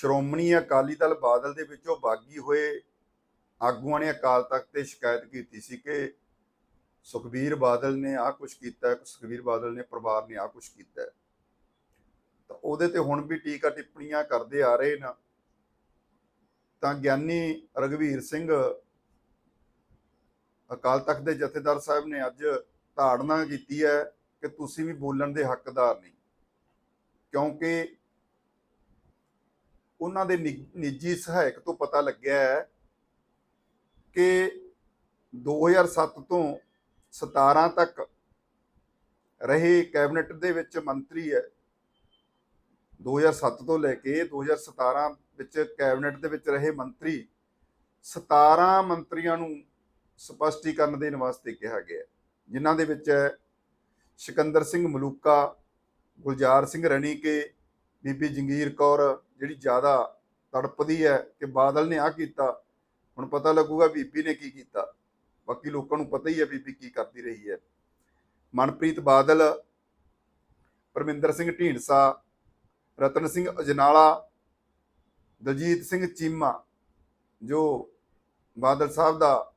ਸ਼੍ਰੋਮਣੀ ਅਕਾਲੀ ਦਲ ਬਾਦਲ ਦੇ ਵਿੱਚੋਂ ਬਾਗੀ ਹੋਏ ਆਗੂਆਂ ਨੇ ਅਕਾਲ ਤਖਤ ਤੇ ਸ਼ਿਕਾਇਤ ਕੀਤੀ ਸੀ ਕਿ ਸੁਖਬੀਰ ਬਾਦਲ ਨੇ ਆਹ ਕੁਝ ਕੀਤਾ ਸੁਖਬੀਰ ਬਾਦਲ ਨੇ, ਪਰਿਵਾਰ ਨੇ ਆਹ ਕੁਝ ਕੀਤਾ ਤਾਂ ਉਹਦੇ ਤੇ ਹੁਣ ਵੀ ਟੀਕਾ ਟਿੱਪਣੀਆਂ ਕਰਦੇ ਆ ਰਹੇ ਨਾ। ਤਾਂ ਗਿਆਨੀ ਰਗਵੀਰ ਸਿੰਘ ਅਕਾਲ ਤਖਤ ਦੇ ਜਥੇਦਾਰ ਸਾਹਿਬ ਨੇ ਅੱਜ ਧਾਰਨਾ ਕੀਤੀ ਹੈ ਕਿ ਤੁਸੀਂ ਵੀ ਬੋਲਣ ਦੇ ਹੱਕਦਾਰ ਨਹੀਂ। ਕਿਉਂਕਿ ਉਹਨਾਂ ਦੇ ਨਿ- ਨਿੱਜੀ ਸਹਾਇਕ ਤੋਂ ਪਤਾ ਲੱਗਿਆ ਹੈ ਕਿ 2007 ਤੋਂ 17 ਤੱਕ ਰਹੇ ਕੈਬਨਿਟ ਦੇ ਵਿੱਚ ਮੰਤਰੀ ਹੈ। 2007 ਤੋਂ ਲੈ ਕੇ 2017 ਵਿੱਚ ਕੈਬਨਿਟ ਦੇ ਵਿੱਚ ਰਹੇ ਮੰਤਰੀ 17 ਮੰਤਰੀਆਂ ਨੂੰ ਸਪਸ਼ਟੀਕਰਨ ਦੇਣ ਵਾਸਤੇ ਕਿਹਾ ਗਿਆ ਜਿਨ੍ਹਾਂ ਦੇ ਵਿੱਚ ਹੈ ਸਿਕੰਦਰ ਸਿੰਘ ਮਲੂਕਾ, ਗੁਲਜ਼ਾਰ ਸਿੰਘ ਰਣੀਕੇ, ਬੀਬੀ ਜੰਗੀਰ ਕੌਰ ਜਿਹੜੀ ਜ਼ਿਆਦਾ ਤੜਪਦੀ ਹੈ ਕਿ ਬਾਦਲ ਨੇ ਆ ਕੀਤਾ, ਹੁਣ ਪਤਾ ਲੱਗੂਗਾ ਬੀਬੀ ਨੇ ਕੀ ਕੀਤਾ। ਬਾਕੀ ਲੋਕਾਂ ਨੂੰ ਪਤਾ ਹੀ ਹੈ ਬੀਬੀ ਕੀ ਕਰਦੀ ਰਹੀ ਹੈ। ਮਨਪ੍ਰੀਤ ਬਾਦਲ, ਪਰਮਿੰਦਰ ਸਿੰਘ ਢੀਂਡਸਾ, ਰਤਨ ਸਿੰਘ ਅਜਨਾਲਾ, ਦਲਜੀਤ ਸਿੰਘ ਚੀਮਾ, ਜੋ ਬਾਦਲ ਸਾਹਿਬ ਦਾ,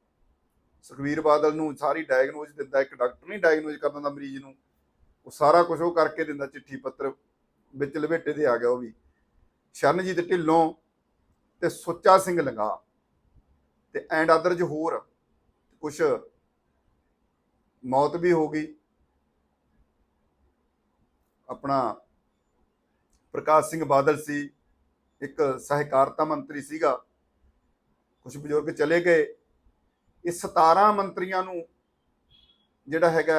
ਸੁਖਵੀਰ ਬਾਦਲ ਨੂੰ ਸਾਰੀ ਡਾਇਗਨੋਜ਼ ਦਿੰਦਾ, ਇੱਕ ਡਾਕਟਰ ਨਹੀਂ ਡਾਇਗਨੋਜ਼ ਕਰ ਦਿੰਦਾ ਮਰੀਜ਼ ਨੂੰ, ਉਹ ਸਾਰਾ ਕੁਝ ਉਹ ਕਰਕੇ ਦਿੰਦਾ, ਚਿੱਠੀ ਪੱਤਰ ਵਿੱਚ ਲਵੇਟੇ ਦੇ ਆ ਗਿਆ ਉਹ ਵੀ। ਸ਼ਰਨਜੀਤ ਢਿੱਲੋਂ ਤੇ ਸੁੱਚਾ ਸਿੰਘ ਲੰਗਾ ਤੇ ਐਂਡ ਅਦਰਜ ਹੋਰ ਕੁਝ ਮੌਤ ਵੀ ਹੋ ਗਈ। ਆਪਣਾ ਪ੍ਰਕਾਸ਼ ਸਿੰਘ ਬਾਦਲ ਸੀ, ਇੱਕ ਸਹਿਕਾਰਤਾ ਮੰਤਰੀ ਸੀਗਾ। ਕੁਝ ਬਜ਼ੁਰਗ ਚਲੇ ਗਏ। ਇਹ 17 ਮੰਤਰੀਆਂ ਨੂੰ ਜਿਹੜਾ ਹੈਗਾ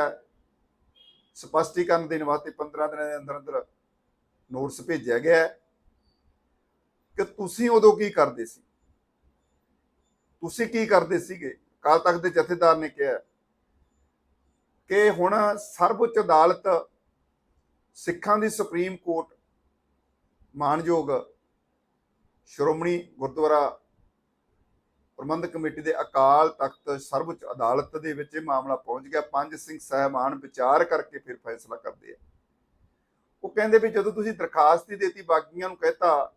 ਸਪਸ਼ਟੀਕਰਨ ਦੇਣ ਵਾਸਤੇ 15 ਦਿਨਾਂ ਦੇ ਅੰਦਰ ਅੰਦਰ ਨੋਟਿਸ ਭੇਜਿਆ ਗਿਆ ਹੈ। ਕਿ ਤੁਸੀਂ ਉਦੋਂ ਕੀ ਕਰਦੇ ਸੀ? ਤੁਸੀਂ ਕੀ ਕਰਦੇ ਸੀਗੇ? ਕਾਲ ਤਖ਼ਤ ਦੇ ਜਥੇਦਾਰ ਨੇ ਕਿਹਾ ਕਿ ਹੁਣ ਸਰਵਉੱਚ ਅਦਾਲਤ ਸਿੱਖਾਂ ਦੀ ਸੁਪਰੀਮ ਕੋਰਟ ਮਾਨਯੋਗ ਸ਼੍ਰੋਮਣੀ ਗੁਰਦੁਆਰਾ ਪ੍ਰਬੰਧਕ ਕਮੇਟੀ ਦੇ ਅਕਾਲ ਤਖਤ ਸਰਵਉੱਚ ਅਦਾਲਤ ਦੇ ਵਿੱਚ ਇਹ ਮਾਮਲਾ ਪਹੁੰਚ ਗਿਆ। ਪੰਜ ਸਿੰਘ ਸਹਿਬਾਨ ਵਿਚਾਰ ਕਰਕੇ ਫਿਰ ਫੈਸਲਾ ਕਰਦੇ ਆ। ਉਹ ਕਹਿੰਦੇ ਵੀ ਜਦੋਂ ਤੁਸੀਂ ਦਰਖਾਸਤ ਹੀ ਦੇਤੀ ਬਾਗੀਆਂ ਨੂੰ ਕਹਿਤਾ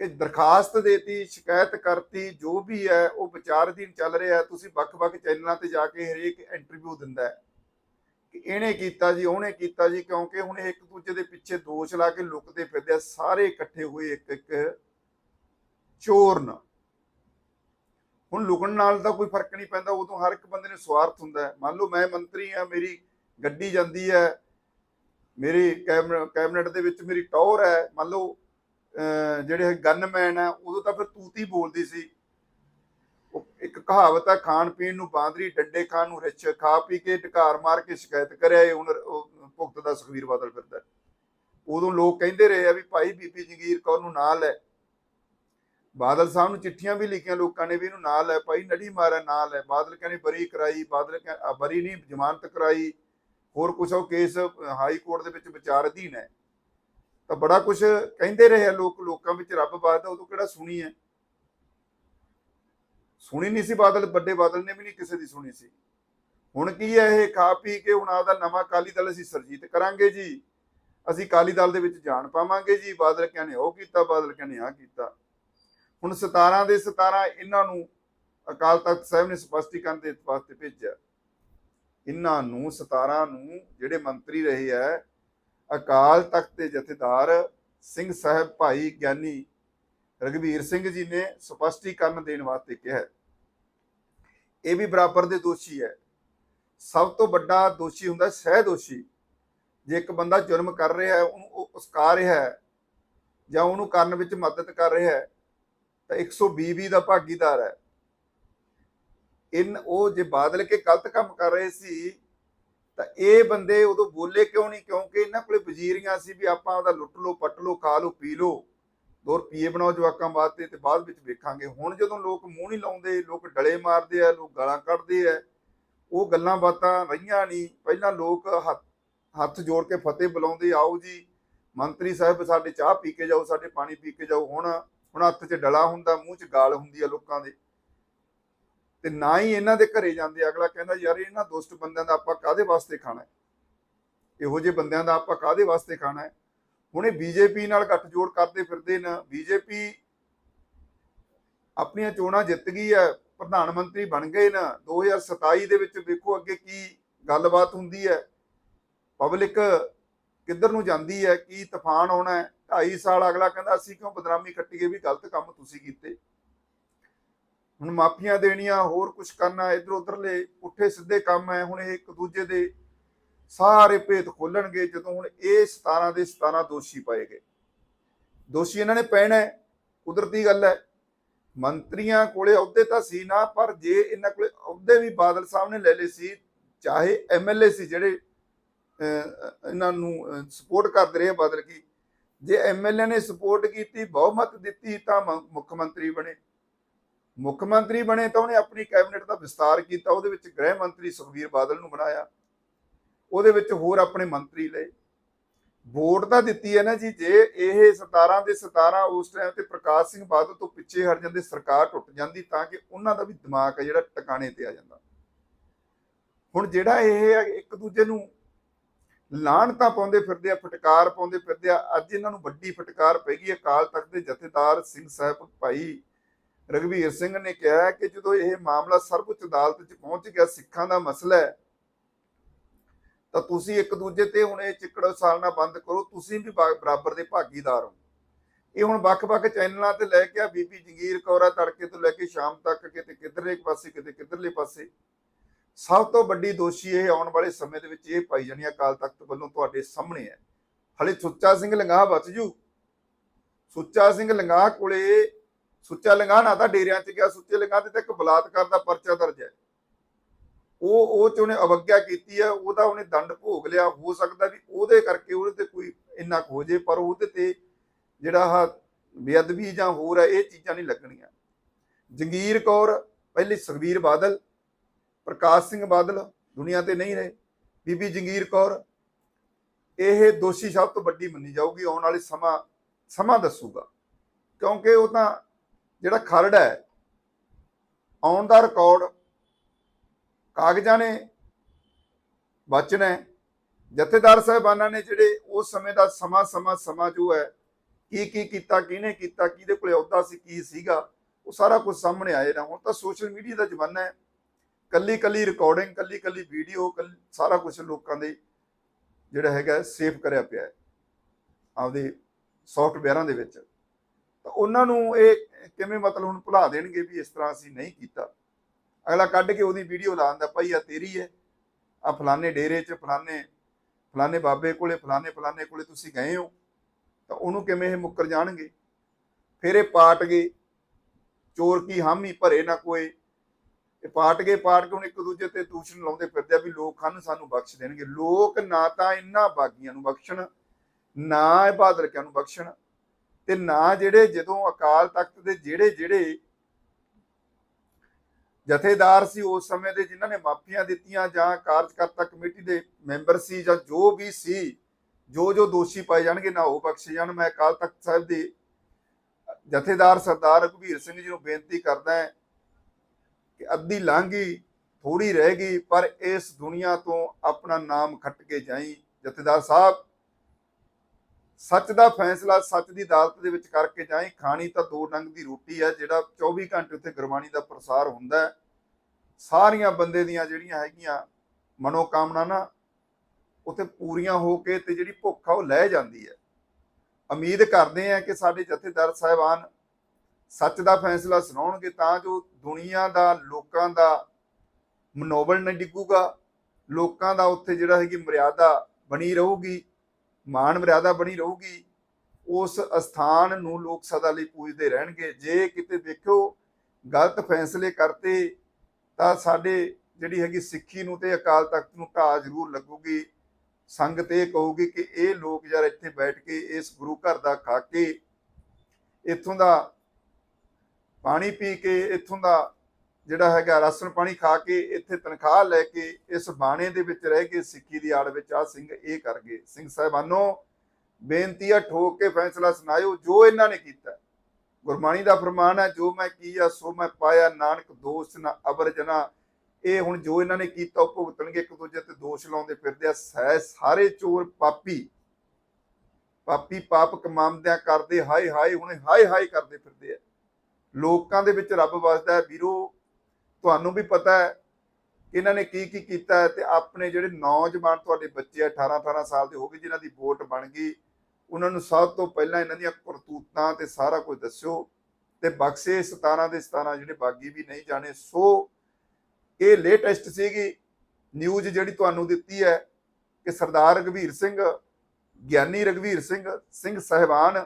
ਕਿ ਦਰਖਾਸਤ ਦੇਤੀ, ਸ਼ਿਕਾਇਤ ਕਰਤੀ, ਜੋ ਵੀ ਹੈ, ਉਹ ਵਿਚਾਰਧੀਨ ਚੱਲ ਰਿਹਾ ਹੈ। ਤੁਸੀਂ ਵੱਖ-ਵੱਖ ਚੈਨਲਾਂ ਤੇ ਜਾ ਕੇ ਹਰੇਕ ਇੰਟਰਵਿਊ ਦਿੰਦਾ ਹੈ। ਕਿ ਇਹਨੇ ਕੀਤਾ ਜੀ, ਉਹਨੇ ਕੀਤਾ ਜੀ, ਕਿਉਂਕਿ ਹੁਣ ਇੱਕ ਦੂਜੇ ਦੇ ਪਿੱਛੇ ਦੋਸ਼ ਲਾ ਕੇ ਲੁਕਦੇ ਫਿਰਦੇ ਆ, ਸਾਰੇ ਇਕੱਠੇ ਹੋਏ ਇੱਕ ਇੱਕ ਚੋਰ ਹੁਣ ਲੁਕਣ ਨਾਲ ਤਾਂ ਕੋਈ ਫ਼ਰਕ ਨਹੀਂ ਪੈਂਦਾ, ਉਦੋਂ ਹਰ ਇੱਕ ਬੰਦੇ ਨੂੰ ਸਵਾਰਥ ਹੁੰਦਾ ਹੈ। ਮੰਨ ਲਓ ਮੈਂ ਮੰਤਰੀ ਆ ਮੇਰੀ ਗੱਡੀ ਜਾਂਦੀ ਹੈ, ਮੇਰੀ ਕੈਬਨ- ਕੈਬਨਿਟ ਦੇ ਵਿੱਚ ਮੇਰੀ ਟੌਰ ਹੈ, ਮੰਨ ਲਓ ਜਿਹੜੇ ਗਨਮੈਨ ਆ, ਉਦੋਂ ਤਾਂ ਫਿਰ ਤੂਤੀ ਬੋਲਦੀ ਸੀ। ਉਹ ਇੱਕ ਕਹਾਵਤ ਆ, ਖਾਣ ਪੀਣ ਨੂੰ ਬਾਂਦਰੀ, ਡੰਡੇ ਖਾਣ ਨੂੰ ਰਿਛ, ਖਾ ਪੀ ਕੇ ਢਕਾਰ ਮਾਰ ਕੇ ਸ਼ਿਕਾਇਤ ਕਰਿਆ ਇਹ ਹੁਣ ਭੁਗਤ ਦਾ ਸੁਖਵੀਰ ਬਾਦਲ ਫਿਰਦਾ। ਉਦੋਂ ਲੋਕ ਕਹਿੰਦੇ ਰਹੇ ਆ ਵੀ ਭਾਈ ਬੀਬੀ ਜੰਗੀਰ ਕੌਰ ਨੂੰ ਨਾਲ ਲੈ। ਬਾਦਲ ਸਾਹਿਬ ਨੂੰ ਚਿੱਠੀਆਂ ਵੀ ਲਿਖੀਆਂ ਲੋਕਾਂ ਨੇ ਵੀ ਇਹਨੂੰ ਨਾਲ ਲੈ, ਭਾਈ ਨੜੀ ਮਾਰਾ ਨਾਲ ਹੈ ਬਾਦਲ ਕਹਿੰਦੇ ਬਰੀ ਕਰਾਈ, ਬਾਦਲ ਕਹਿੰਦੇ ਬਰੀ ਨਹੀਂ, ਜ਼ਮਾਨਤ ਕਰਾਈ। ਹੋਰ ਕੁਛ ਉਹ ਕੇਸ ਹਾਈ ਕੋਰਟ ਦੇ ਵਿੱਚ ਵਿਚਾਰ ਅਧੀਨ ਹੈ। ਤਾਂ ਬੜਾ ਕੁਝ ਕਹਿੰਦੇ ਰਹੇ ਆ ਲੋਕ, ਲੋਕਾਂ ਵਿੱਚ ਰੱਬ ਬਾਤ ਉਦੋਂ ਕਿਹੜਾ ਸੁਣੀ ਹੈ? ਸੁਣੀ ਨਹੀਂ ਸੀ ਬਾਦਲ, ਵੱਡੇ ਬਾਦਲ ਨੇ ਵੀ ਨਹੀਂ ਕਿਸੇ ਦੀ ਸੁਣੀ ਸੀ। ਹੁਣ ਕੀ ਹੈ ਇਹ ਖਾ ਪੀ ਕੇ ਹੁਣ ਆਦਾ ਨਵਾਂ ਕਾਲੀ ਦਲ ਅਸੀਂ ਸਰਜੀਤ ਕਰਾਂਗੇ ਜੀ। ਅਸੀਂ ਕਾਲੀ ਦਲ ਦੇ ਵਿੱਚ ਜਾਣ ਪਾਵਾਂਗੇ ਜੀ, ਬਾਦਲ ਕਹਿੰਦੇ ਉਹ ਕੀਤਾ, ਬਾਦਲ ਕਹਿੰਦੇ ਆ ਕੀਤਾ। ਹੁਣ 17 ਦੇ 17 ਇਹਨਾਂ ਨੂੰ ਅਕਾਲ ਤਖਤ ਸਾਹਿਬ ਨੇ ਸਪਸ਼ਟੀਕਰਨ ਦੇ ਵਾਸਤੇ ਭੇਜਿਆ। ਇਹਨਾਂ ਨੂੰ 17 ਨੂੰ ਜਿਹੜੇ ਮੰਤਰੀ ਰਹੇ ਹੈ ਅਕਾਲ ਤਖਤ ਦੇ ਜਥੇਦਾਰ ਸਿੰਘ ਸਾਹਿਬ ਭਾਈ ਗਿਆਨੀ ਰਗਵੀਰ ਸਿੰਘ ਜੀ ਨੇ ਸਪਸ਼ਟੀਕਰਨ ਦੇਣ ਵਾਸਤੇ ਕਿਹਾ ਇਹ ਵੀ ਬਰਾਬਰ ਦੇ ਦੋਸ਼ੀ ਹੈ। ਸਭ ਤੋਂ ਵੱਡਾ ਦੋਸ਼ੀ ਹੁੰਦਾ ਸਹਿ ਦੋਸ਼ੀ। ਜੇ ਇੱਕ ਬੰਦਾ ਜੁਰਮ ਕਰ ਰਿਹਾ ਹੈ, ਉਹਨੂੰ ਉਹ ਉਸਕਾ ਰਿਹਾ ਹੈ ਜਾਂ ਉਹਨੂੰ ਕਰਨ ਵਿੱਚ ਮਦਦ ਕਰ ਰਿਹਾ ਹੈ, ਤਾਂ 120 ਦਾ ਭਾਗੀਦਾਰ ਹੈ। ਇਨ ਉਹ ਜੇ ਬਾਦਲ ਕੇ ਗਲਤ ਕੰਮ ਕਰ ਰਹੇ ਸੀ ਤਾਂ ਇਹ ਬੰਦੇ ਉਦੋਂ ਬੋਲੇ ਕਿਉਂ ਨਹੀਂ? ਕਿਉਂਕਿ ਇਹਨਾਂ ਕੋਲੇ ਵਜ਼ੀਰੀਆਂ ਸੀ ਵੀ ਆਪਾਂ ਉਹਦਾ ਲੁੱਟ ਲੋ ਪੱਟ ਲਓ, ਖਾ ਲੋ ਪੀ ਲਓ। ਦੋ ਰੁਪਏ ਬਣਾਓ ਜਵਾਕਾਂ ਵਾਸਤੇ ਤੇ ਬਾਅਦ ਵਿੱਚ ਵੇਖਾਂਗੇ। ਹੁਣ ਜਦੋਂ ਲੋਕ ਮੂੰਹ ਨਹੀਂ ਲਾਉਂਦੇ, ਲੋਕ ਡਲੇ ਮਾਰਦੇ ਆ, ਲੋਕ ਗਾਲਾਂ ਕੱਢਦੇ ਆ, ਉਹ ਗੱਲਾਂ ਬਾਤਾਂ ਰਹੀਆਂ ਨਹੀਂ। ਪਹਿਲਾਂ ਲੋਕ ਹੱਥ ਹੱਥ ਜੋੜ ਕੇ ਫਤਿਹ ਬੁਲਾਉਂਦੇ, ਆਓ ਜੀ, ਮੰਤਰੀ ਸਾਹਿਬ ਸਾਡੇ ਚਾਹ ਪੀ ਕੇ ਜਾਓ, ਸਾਡੇ ਪਾਣੀ ਪੀ ਕੇ ਜਾਓ। ਹੁਣ ਹੁਣ ਹੱਥ 'ਚ ਡਲਾ ਹੁੰਦਾ, ਮੂੰਹ 'ਚ ਗਾਲ ਹੁੰਦੀ ਆ ਲੋਕਾਂ ਦੇ। ਤੇ ਨਾ ਹੀ ਇਹਨਾਂ ਦੇ ਘਰੇ ਜਾਂਦੇ, ਅਗਲਾ ਕਹਿੰਦਾ, ਯਾਰ ਇਹਨਾਂ ਦੁਸ਼ਟ ਬੰਦਿਆਂ ਦਾ ਆਪਾਂ ਕਾਦੇ ਵਾਸਤੇ ਖਾਣਾ ਹੈ? ਇਹੋ ਜਿਹੇ ਬੰਦਿਆਂ ਦਾ ਆਪਾਂ ਕਾਦੇ ਵਾਸਤੇ ਖਾਣਾ ਹੈ? ਹੁਣ ਇਹ ਬੀਜੇਪੀ ਨਾਲ ਗੱਠਜੋੜ ਕਰਦੇ ਫਿਰਦੇ ਨੇ। ਬੀਜੇਪੀ ਆਪਣੀਆਂ ਚੋਣਾਂ ਜਿੱਤ ਗਈ ਹੈ, ਪ੍ਰਧਾਨ ਮੰਤਰੀ ਬਣ ਗਏ ਨਾ। 2027 ਦੇ ਵਿੱਚ ਵੇਖੋ ਅੱਗੇ ਕੀ ਗੱਲਬਾਤ ਹੁੰਦੀ ਹੈ। ਪਬਲਿਕ ਕਿੱਧਰ ਨੂੰ ਜਾਂਦੀ ਹੈ, ਕੀ ਤੂਫਾਨ ਆਉਣਾ ਹੈ? 2.5 ਸਾਲ ਅਗਲਾ ਕਹਿੰਦਾ, ਅਸੀਂ ਕਿਉਂ ਬਦਨਾਮੀ ਕੱਟੀਏ ਵੀ ਗਲਤ ਕੰਮ ਤੁਸੀਂ ਕੀਤੇ। ਹੁਣ ਮਾਫੀਆਂ ਦੇਣੀਆਂ, ਹੋਰ ਕੁਝ ਕਰਨਾ, ਇਧਰ ਉਧਰਲੇ ਪੁੱਠੇ ਸਿੱਧੇ ਕੰਮ ਹੈ ਹੁਣ ਇਹ ਇੱਕ ਦੂਜੇ ਦੇ ਸਾਰੇ ਭੇਤ ਖੋਲਣਗੇ, ਜਦੋਂ ਹੁਣ ਇਹ 17 ਦੇ 17 ਦੋਸ਼ੀ ਪਾਏ ਗਏ। ਦੋਸ਼ੀ ਇਹਨਾਂ ਨੇ ਪੈਣਾ ਕੁਦਰਤੀ ਗੱਲ ਹੈ ਮੰਤਰੀਆਂ ਕੋਲੇ ਅਹੁਦੇ ਤਾਂ ਸੀ ਨਾ, ਪਰ ਜੇ ਇਹਨਾਂ ਕੋਲੇ ਅਹੁਦੇ ਵੀ ਬਾਦਲ ਸਾਹਿਬ ਨੇ ਲੈ ਲਏ ਸੀ, ਚਾਹੇ ਐਮਐਲਏ ਸੀ ਜਿਹੜੇ ਇਹਨਾਂ ਨੂੰ ਸਪੋਰਟ ਕਰਦੇ ਰਹੇ ਬਾਦਲ ਕੀ, ਜੇ ਐਮਐਲਏ ਨੇ ਸਪੋਰਟ ਕੀਤੀ, ਬਹੁਮਤ ਦਿੱਤੀ ਤਾਂ ਮੁੱਖ ਮੰਤਰੀ ਬਣੇ। ਮੁੱਖ ਮੰਤਰੀ ਬਣੇ ਤਾਂ ਉਹਨੇ ਆਪਣੀ ਕੈਬਨਿਟ ਦਾ ਵਿਸਤਾਰ ਕੀਤਾ, ਉਹਦੇ ਵਿੱਚ ਗ੍ਰਹਿ ਮੰਤਰੀ ਸੁਖਬੀਰ ਬਾਦਲ ਨੂੰ ਬਣਾਇਆ, ਉਹਦੇ ਵਿੱਚ ਹੋਰ ਆਪਣੇ ਮੰਤਰੀ ਲਏ। ਵੋਟ ਤਾਂ ਦਿੱਤੀ ਹੈ ਨਾ ਜੀ, ਜੇ ਇਹ 17 ਦੇ 17 ਉਸ ਟਾਈਮ ਤੇ ਪ੍ਰਕਾਸ਼ ਸਿੰਘ ਬਾਦਲ ਤੋਂ ਪਿੱਛੇ ਹਟ ਜਾਂਦੇ, ਸਰਕਾਰ ਟੁੱਟ ਜਾਂਦੀ ਤਾਂ ਕਿ ਉਹਨਾਂ ਦਾ ਵੀ ਦਿਮਾਗ ਹੈ ਜਿਹੜਾ ਟਿਕਾਣੇ ਤੇ ਆ ਜਾਂਦਾ। ਹੁਣ ਜਿਹੜਾ ਇਹ ਇੱਕ ਦੂਜੇ ਨੂੰ ਲਾਹਣਤਾਂ ਪਾਉਂਦੇ ਫਿਰਦੇ ਆ, ਫਟਕਾਰ ਪਾਉਂਦੇ ਫਿਰਦੇ ਆ, ਅੱਜ ਇਹਨਾਂ ਨੂੰ ਵੱਡੀ ਫਟਕਾਰ ਪੈ ਗਈ ਅਕਾਲ ਤਖਤ ਦੇ ਜਥੇਦਾਰ ਸਿੰਘ ਸਾਹਿਬ ਭਾਈ ਰਗਵੀਰ ਸਿੰਘ ਨੇ ਕਿਹਾ ਕਿ ਜਦੋਂ ਇਹ ਮਾਮਲਾ ਸਰਵਉੱਚ ਅਦਾਲਤ 'ਚ ਪਹੁੰਚ ਗਿਆ ਸਿੱਖਾਂ ਦਾ ਮਸਲਾ ਹੈ, ਤਾਂ ਤੁਸੀਂ ਇੱਕ ਦੂਜੇ ਤੇ ਹੁਣ ਇਹ ਚਿੱਕੜ ਸਾਲਣਾ ਬੰਦ ਕਰੋ, ਤੁਸੀਂ ਵੀ ਬਰਾਬਰ ਦੇ ਭਾਗੀਦਾਰ ਹੋ। ਇਹ ਹੁਣ ਵੱਖ-ਵੱਖ ਚੈਨਲਾਂ ਤੇ ਲੈ ਕੇ ਆ, ਬੀਬੀ ਜੰਗੀਰ ਕੌਰਾ ਤੜਕੇ ਤੋਂ ਲੈ ਕੇ ਸ਼ਾਮ ਤੱਕ, ਕਿਤੇ ਕਿਧਰਲੇ ਪਾਸੇ, ਕਿਤੇ ਕਿਧਰਲੇ ਪਾਸੇ। ਸਭ ਤੋਂ ਵੱਡੀ ਦੋਸ਼ੀ ਇਹ ਆਉਣ ਵਾਲੇ ਸਮੇਂ ਦੇ ਵਿੱਚ ਇਹ ਪਾਈ ਜਾਣੀ ਅਕਾਲ ਤਖਤ ਵੱਲੋਂ ਤੁਹਾਡੇ ਸਾਹਮਣੇ ਹੈ। ਹਲੇ ਸੁੱਚਾ ਸਿੰਘ ਲੰਗਾਹ ਬਚ ਜੂ। ਸੁੱਚਾ ਸਿੰਘ ਲੰਗਾਹ ਕੋਲੇ ਸੁੱਚਾ ਲੰਗਾਹ ਨਾ ਤਾਂ ਡੇਰਿਆਂ 'ਚ ਗਿਆ, ਸੁੱਚੇ ਲੰਗਾਹ ਤੇ ਇੱਕ ਬਲਾਤਕਾਰ ਦਾ ਪਰਚਾ ਦਰਜ ਹੈ। ਉਹ ਉਹ ਚ ਉਹਨੇ ਅਵਗਿਆ ਕੀਤੀ ਹੈ, ਉਹਦਾ ਉਹਨੇ ਦੰਡ ਭੋਗ ਲਿਆ, ਹੋ ਸਕਦਾ ਵੀ ਉਹਦੇ ਕਰਕੇ ਉਹਦੇ ਤੇ ਕੋਈ ਇੰਨਾ ਹੋ ਜੇ, ਪਰ ਉਹਦੇ ਤੇ ਜਿਹੜਾ ਆਹ ਬੇਅਦਬੀ ਜਾਂ ਹੋਰ ਹੈ, ਇਹ ਚੀਜ਼ਾਂ ਨਹੀਂ ਲੱਗਣੀਆਂ। ਜੰਗੀਰ ਕੌਰ, ਪਹਿਲੇ ਸੁਖਬੀਰ ਬਾਦਲ, ਪ੍ਰਕਾਸ਼ ਸਿੰਘ ਬਾਦਲ, ਦੁਨੀਆ ਤੇ ਨਹੀਂ ਰਹੇ। ਬੀਬੀ ਜੰਗੀਰ ਕੌਰ, ਇਹ ਦੋਸ਼ੀ ਸਭ ਤੋਂ ਵੱਡੀ ਮੰਨੀ ਜਾਊਗੀ, ਆਉਣ ਵਾਲੇ ਸਮਾਂ ਸਮਾਂ ਦੱਸੂਗਾ। ਕਿਉਂਕਿ ਉਹ ਤਾਂ ਜਿਹੜਾ ਖਰੜ ਹੈ, ਆਉਣ ਦਾ ਰਿਕਾਰਡ ਕਾਗਜ਼ਾਂ ਨੇ ਬਚਣਾ ਹੈ। ਜਥੇਦਾਰ ਸਾਹਿਬਾਨਾਂ ਨੇ ਜਿਹੜੇ ਉਸ ਸਮੇਂ ਦਾ ਸਮਾਂ ਸਮਾਂ ਸਮਾਂ ਜੋ ਹੈ, ਕੀ ਕੀ ਕੀਤਾ, ਕਿਹਨੇ ਕੀਤਾ, ਕਿਹਦੇ ਕੋਲੇ ਅਹੁਦਾ ਸੀ, ਕੀ ਸੀਗਾ, ਉਹ ਸਾਰਾ ਕੁਝ ਸਾਹਮਣੇ ਆਏ ਨਾ। ਹੁਣ ਤਾਂ ਸੋਸ਼ਲ ਮੀਡੀਆ ਦਾ ਜ਼ਮਾਨਾ ਹੈ। ਕੱਲੀ ਕੱਲੀ ਰਿਕਾਰਡਿੰਗ ਕੱਲੀ ਕੱਲੀ ਵੀਡੀਓ ਸਾਰਾ ਕੁਝ ਲੋਕਾਂ ਦੇ ਜਿਹੜਾ ਹੈਗਾ ਸੇਵ ਕਰਿਆ ਪਿਆ ਹੈ। ਆਪਦੇ ਸੌਫਟਵੇਅਰਾਂ ਦੇ ਵਿੱਚ। ਤਾਂ ਉਹਨਾਂ ਨੂੰ ਇਹ ਕਿਵੇਂ ਮਤਲਬ ਹੁਣ ਭੁਲਾ ਦੇਣਗੇ ਵੀ ਇਸ ਤਰ੍ਹਾਂ ਅਸੀਂ ਨਹੀਂ ਕੀਤਾ? ਅਗਲਾ ਕੱਢ ਕੇ ਉਹਦੀ ਵੀਡੀਓ ਲਾਉਂਦਾ ਭਾਈ ਆ ਤੇਰੀ ਹੈ ਆ ਫਲਾਣੇ ਡੇਰੇ 'ਚ, ਫਲਾਣੇ ਫਲਾਣੇ ਬਾਬੇ ਕੋਲੇ, ਫਲਾਣੇ ਫਲਾਣੇ ਕੋਲੇ ਤੁਸੀਂ ਗਏ ਹੋ। ਤਾਂ ਉਹਨੂੰ ਕਿਵੇਂ ਇਹ ਮੁੱਕਰ ਜਾਣਗੇ? ਫਿਰ ਇਹ ਪਾਟ ਗਏ। ਚੋਰ ਕੀ ਹਾਮੀ ਭਰੇ ਨਾ ਕੋਏ। ਇਹ ਪਾਟ ਗਏ, ਪਾਟ ਕੇ ਹੁਣ ਇੱਕ ਦੂਜੇ ਤੇ ਦੂਸ਼ਣ ਲਾਉਂਦੇ ਫਿਰਦੇ ਆ ਵੀ ਲੋਕ ਖਾਨ ਸਾਨੂੰ ਬਖਸ਼ ਦੇਣਗੇ। ਲੋਕ ਨਾ ਤਾਂ ਇਹਨਾਂ ਬਾਗੀਆਂ ਨੂੰ ਬਖਸ਼ਣ, ਨਾ ਇਹ ਬਾਦਲਕਿਆਂ ਨੂੰ ਬਖਸ਼ਣ। ਤੇ ਨਾ ਜਿਹੜੇ ਜਦੋਂ ਅਕਾਲ ਤਖਤ ਦੇ ਜਿਹੜੇ ਜਿਹੜੇ ਜਥੇਦਾਰ ਸੀ ਉਸ ਸਮੇਂ ਦੇ ਜਿਨ੍ਹਾਂ ਨੇ ਮਾਫੀਆਂ ਦਿੱਤੀਆਂ ਜਾਂ ਕਾਰਜਕਰਤਾ ਕਮੇਟੀ ਦੇ ਮੈਂਬਰ ਸੀ ਜਾਂ ਜੋ ਵੀ ਸੀ, ਜੋ ਜੋ ਦੋਸ਼ੀ ਪਾਏ ਜਾਣਗੇ, ਨਾ ਉਹ ਬਖਸ਼ੇ ਜਾਣ। ਮੈਂ ਅਕਾਲ ਤਖਤ ਸਾਹਿਬ ਦੇ ਜਥੇਦਾਰ ਸਰਦਾਰ ਰਘਵੀਰ ਸਿੰਘ ਜੀ ਨੂੰ ਬੇਨਤੀ ਕਰਦਾ ਹਾਂ ਕਿ ਅੱਧੀ ਲਾਂਗੀ ਥੋੜੀ ਰਹਿ ਗਈ, ਪਰ ਇਸ ਦੁਨੀਆ ਤੋਂ ਆਪਣਾ ਨਾਮ ਖੱਟ ਕੇ ਜਾਈ। ਜਥੇਦਾਰ ਸਾਹਿਬ ਸੱਚ ਦਾ ਫੈਸਲਾ ਸੱਚ ਦੀ ਅਦਾਲਤ ਦੇ ਵਿੱਚ ਕਰਕੇ ਜਾਈ, ਖਾਣੀ ਤਾਂ ਦੋ ਡੰਗ ਦੀ ਰੋਟੀ ਹੈ ਜਿਹੜਾ 24 ਘੰਟੇ ਉੱਥੇ ਗੁਰਬਾਣੀ ਦਾ ਪ੍ਰਸਾਰ ਹੁੰਦਾ ਹੈ। ਸਾਰੀਆਂ ਬੰਦੇ ਦੀਆਂ ਜਿਹੜੀਆਂ ਹੈਗੀਆਂ ਮਨੋਕਾਮਨਾ ਨਾ ਉੱਥੇ ਪੂਰੀਆਂ ਹੋ ਕੇ ਤੇ ਜਿਹੜੀ ਭੁੱਖ ਆ ਉਹ ਲੈ ਜਾਂਦੀ ਹੈ। ਉਮੀਦ ਕਰਦੇ ਆ ਕਿ ਸਾਡੇ ਜਥੇਦਾਰ ਸਾਹਿਬਾਨ ਸੱਚ ਦਾ ਫੈਸਲਾ ਸੁਣਾਉਣਗੇ ਤਾਂ ਜੋ ਦੁਨੀਆ ਦਾ, ਲੋਕਾਂ ਦਾ ਮਨੋਬਲ ਨਾ ਡਿੱਗੂਗਾ, ਲੋਕਾਂ ਦਾ ਉੱਥੇ ਜਿਹੜਾ ਹੈਗੀ ਮਰਿਆਦਾ ਬਣੀ ਰਹੂਗੀ। ਮਾਨ ਮਰਿਆਦਾ ਬਣੀ ਰਹੂਗੀ, ਉਸ ਅਸਥਾਨ ਨੂੰ ਲੋਕ ਸਦਾ ਲਈ ਪੂਜਦੇ ਰਹਿਣਗੇ। ਜੇ ਕਿਤੇ ਦੇਖੋ ਗਲਤ ਫੈਸਲੇ ਕਰਤੇ, ਤਾਂ ਸਾਡੇ ਜਿਹੜੀ ਹੈਗੀ ਸਿੱਖੀ ਨੂੰ ਤੇ ਅਕਾਲ ਤਖਤ ਨੂੰ ਢਾਹ ਜ਼ਰੂਰ ਲੱਗੂਗੀ। ਸੰਗਤ ਇਹ ਕਹੂਗੀ ਕਿ ਇਹ ਲੋਕ ਯਾਰ ਇੱਥੇ ਬੈਠ ਕੇ ਇਸ ਗੁਰੂ ਘਰ ਦਾ ਖਾ ਕੇ, ਇੱਥੋਂ ਦਾ ਪਾਣੀ ਪੀ ਕੇ, ਇੱਥੋਂ ਦਾ ਜਿਹੜਾ ਹੈਗਾ ਰਾਸ਼ਨ ਪਾਣੀ ਖਾ ਕੇ ਇੱਥੇ ਤਨਖਾਹ ਲੈ ਕੇ ਇਸ ਬਾਣੇ ਦੇ ਵਿੱਚ ਰਹਿ ਕੇ ਸਿੱਖੀ ਦੀ ਆੜ ਵਿੱਚ ਆ ਸਿੰਘ ਇਹ ਕਰ ਗਏ। ਸਿੰਘ ਸਾਹਿਬਾਨੋ, ਬੇਨਤੀ ਆ ਠੋਕ ਕੇ ਫੈਸਲਾ ਸੁਣਾਇਓ, ਜੋ ਇਹਨਾਂ ਨੇ ਕੀਤਾ। ਗੁਰਬਾਣੀ ਦਾ ਫਰਮਾਨ ਹੈ, ਜੋ ਮੈਂ ਕੀਆ, ਸੋ ਮੈਂ ਪਾਇਆ, ਨਾਨਕ ਦੋਸ਼ ਨਾ ਅਬਰ ਜਨਾ। ਇਹ ਹੁਣ ਜੋ ਇਹਨਾਂ ਨੇ ਕੀਤਾ, ਉਹ ਭੁਗਤਣਗੇ ਇੱਕ ਦੂਜੇ ਤੇ ਦੋਸ਼ ਲਾਉਂਦੇ ਫਿਰਦੇ ਆ। ਸਹਿ ਸਾਰੇ ਚੋਰ ਪਾਪੀ। ਪਾਪੀ ਪਾਪ ਕਮਾਉਂਦਿਆਂ ਕਰਦੇ ਹਾਏ ਹਾਏ ਹੁਣੇ ਹਾਏ ਹਾਏ ਕਰਦੇ ਫਿਰਦੇ ਆ। ਲੋਕਾਂ ਦੇ ਵਿੱਚ ਰੱਬ ਵਸਦਾ ਹੈ। ਵੀਰੋ ਤੁਹਾਨੂੰ ਵੀ ਪਤਾ ਹੈ ਕਿ ਇਹਨਾਂ ਨੇ ਕੀ ਕੀ ਕੀਤਾ ਹੈ ਤੇ ਆਪਣੇ ਜਿਹੜੇ ਨੌਜਵਾਨ ਤੁਹਾਡੇ ਬੱਚੇ ਆ 18 18 ਸਾਲ ਦੇ ਹੋ ਗਏ ਜਿਨ੍ਹਾਂ ਦੀ ਵੋਟ ਬਣ ਗਈ, ਉਹਨਾਂ ਨੂੰ ਸਭ ਤੋਂ ਪਹਿਲਾਂ ਇਹਨਾਂ ਦੀਆਂ ਕਰਤੂਤਾਂ ਤੇ ਸਾਰਾ ਕੁਝ ਦੱਸਿਓ ਤੇ ਬਕਸੇ 17 ਦੇ 17 ਜਿਹੜੇ ਬਾਗੀ ਵੀ ਨਹੀਂ ਜਾਣੇ, ਸੋ ਇਹ ਲੇਟੈਸਟ ਸੀਗੀ ਨਿਊਜ਼ ਜਿਹੜੀ ਤੁਹਾਨੂੰ ਦਿੱਤੀ ਹੈ ਕਿ ਸਰਦਾਰ ਰਗਵੀਰ ਸਿੰਘ, ਗਿਆਨੀ ਰਗਵੀਰ ਸਿੰਘ ਸਿੰਘ ਸਹਿਬਾਨ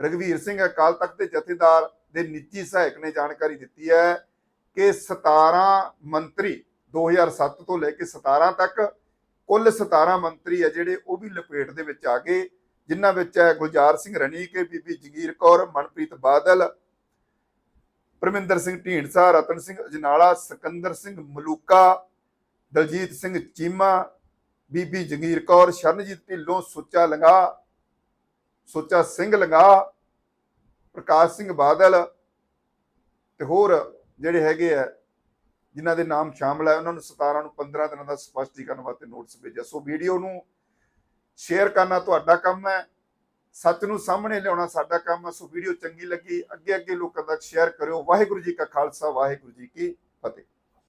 ਰਗਵੀਰ ਸਿੰਘ ਅਕਾਲ ਤਖਤ ਦੇ ਜਥੇਦਾਰ ਦੇ ਨਿੱਜੀ ਸਹਾਇਕ ਨੇ ਜਾਣਕਾਰੀ ਦਿੱਤੀ ਹੈ ਕਿ 17 ਮੰਤਰੀ 2007 ਤੋਂ ਲੈ ਕੇ 17 ਤੱਕ ਕੁੱਲ 17 ਮੰਤਰੀ ਹੈ ਜਿਹੜੇ ਉਹ ਵੀ ਲਪੇਟ ਦੇ ਵਿੱਚ ਆ ਗਏ, ਜਿਨ੍ਹਾਂ ਵਿੱਚ ਹੈ ਗੁਲਜ਼ਾਰ ਸਿੰਘ ਰਣੀਕੇ, ਬੀਬੀ ਜਗੀਰ ਕੌਰ, ਮਨਪ੍ਰੀਤ ਬਾਦਲ, ਪਰਮਿੰਦਰ ਸਿੰਘ ਢੀਂਡਸਾ, ਰਤਨ ਸਿੰਘ ਅਜਨਾਲਾ, ਸਿਕੰਦਰ ਸਿੰਘ ਮਲੂਕਾ, ਦਲਜੀਤ ਸਿੰਘ ਚੀਮਾ, ਬੀਬੀ ਜਗੀਰ ਕੌਰ, ਸ਼ਰਨਜੀਤ ਢਿੱਲੋਂ, ਸੁੱਚਾ ਲੰਗਾ, ਸੁੱਚਾ ਸਿੰਘ ਲੰਗਾ, ਪ੍ਰਕਾਸ਼ ਸਿੰਘ ਬਾਦਲ ਤੇ ਹੋਰ ਜਿਹੜੇ ਹੈਗੇ ਆ, ਜਿਨ੍ਹਾਂ ਦੇ ਨਾਮ ਸ਼ਾਮਲ ਹੈ ਉਹਨਾਂ ਨੂੰ 17 ਨੂੰ 15 ਦਿਨਾਂ ਦਾ ਸਪਸ਼ਟੀਕਰਨ ਵਾਸਤੇ ਨੋਟਿਸ ਭੇਜਿਆ। ਸੋ ਵੀਡੀਓ ਨੂੰ ਸ਼ੇਅਰ ਕਰਨਾ ਤੁਹਾਡਾ ਕੰਮ ਹੈ, ਸੱਚ ਨੂੰ ਸਾਹਮਣੇ ਲਿਆਉਣਾ ਸਾਡਾ ਕੰਮ ਹੈ। ਸੋ ਵੀਡੀਓ ਚੰਗੀ ਲੱਗੀ ਅੱਗੇ ਅੱਗੇ ਲੋਕਾਂ ਤੱਕ ਸ਼ੇਅਰ ਕਰਿਓ। ਵਾਹਿਗੁਰੂ ਜੀ ਕਾ ਖਾਲਸਾ, ਵਾਹਿਗੁਰੂ ਜੀ ਕੀ ਫਤਿਹ।